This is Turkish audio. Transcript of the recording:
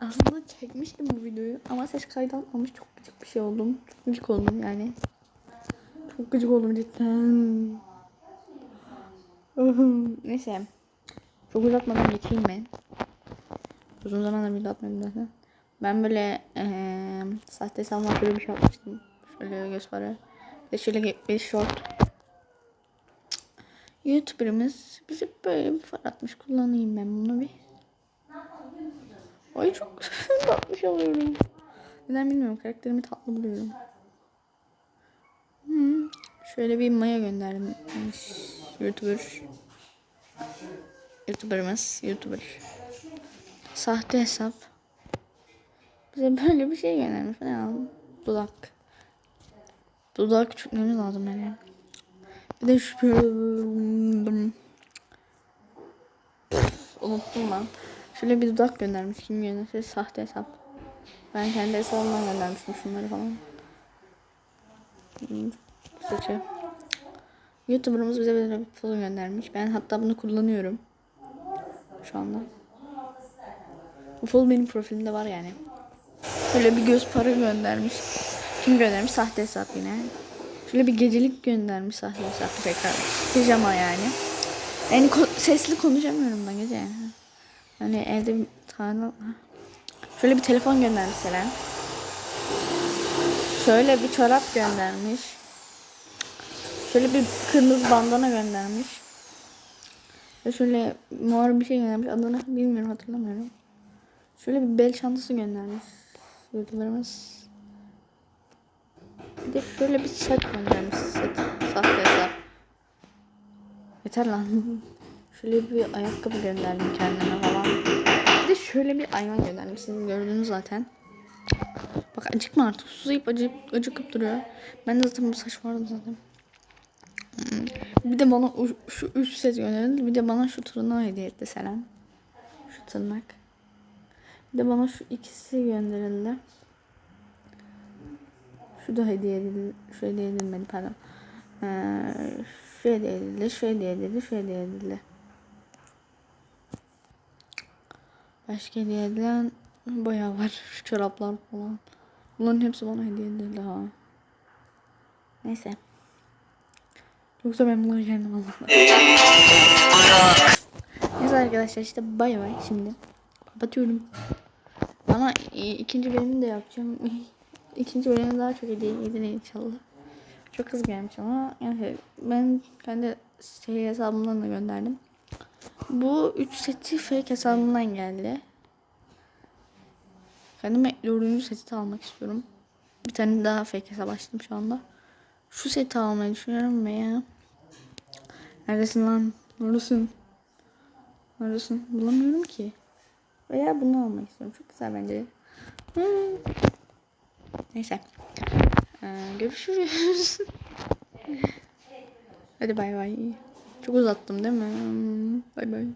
Aslında çekmiştim bu videoyu ama ses kaydı almamış çok gıcık bir şey oldum. Çok gıcık oldum yani. Çok gıcık oldum cidden. Neyse. Çok uzatmadan geçeyim ben. Uzun zamandır video atmadım zaten. Ben böyle eee sahte hesabıma böyle bir şey atmıştım. Şöyle göster. Ve şöyle bir short. YouTuber'ımız bize böyle bir far atmış. Kullanayım ben bunu bir. Ay çok tatlış oluyorum. Neden bilmiyorum. Karakterimi tatlı buluyorum. Hmm. Şöyle bir maya göndermiş. YouTuber. YouTuber'ımız. YouTuber. Sahte hesap. Bize böyle bir şey göndermiş. Ne aldım? Dudak. Dudak küçültmemiz lazım yani. Bir de şu Unuttum ben. Şöyle bir dudak göndermiş. Kim gönderse sahte hesap. Ben kendi hesabımdan göndermiştim şunları falan. Hmm, Saçı. YouTuber'ımız bize bir foto göndermiş. Ben hatta bunu kullanıyorum. Şu anda. Bu foto benim profilimde var yani. Şöyle bir göz para göndermiş. Kim göndermiş? Sahte hesap yine. Şöyle bir gecelik göndermiş sahte hesap tekrar. Pijama yani. Yani ko- sesli konuşamıyorum ben gece. Hani evde bir tane... Şöyle bir telefon göndermiş Selen. Şöyle bir çorap göndermiş. Şöyle bir kırmızı bandana göndermiş. Ve şöyle mor bir şey göndermiş. Adını bilmiyorum hatırlamıyorum. Şöyle bir bel çantası göndermiş. Youtuber'ımız. Bir de şöyle bir set göndermiş. Set. Sahte hesap. Yeter lan. Şöyle bir ayakkabı gönderdim kendime falan. Bir de şöyle bir ayna gönderdim. Siz gördünüz zaten. Bak acıkma artık. Susayıp acık, acıkıp duruyor. Ben de zaten bu saç vardı zaten. Hmm. Bir de bana şu üç set gönderildi. Bir de bana şu tırnağı hediye etti Selen. Şu tırnak. Bir de bana şu ikisi gönderildi. Şu da hediye edildi. Şu hediye edilmedi pardon. Ee, şu hediye edildi. Şu hediye edildi. Şu hediye edildi. Başka hediye edilen bayağı var. Şu çoraplar falan. Bunların hepsi bana hediye edildi ha. Neyse. Yoksa ben bunları kendim almam. Neyse arkadaşlar işte bay bay şimdi. Kapatıyorum. Ama ikinci bölümü de yapacağım. İkinci bölümü daha çok hediye gelir inşallah. Çok hızlı gelmiş ama yani ben kendi şey hesabımdan da gönderdim. Bu üç seti fake hesabımdan geldi. Kendime dördüncü seti almak istiyorum. Bir tane daha fake hesap açtım şu anda. Şu seti almayı düşünüyorum veya Neredesin lan? Neredesin? Neredesin? Bulamıyorum ki. Veya bunu almak istiyorum. Çok güzel bence. Hmm. Neyse. Ee, görüşürüz. Hadi bay bay. Çok uzattım değil mi? Bay bay.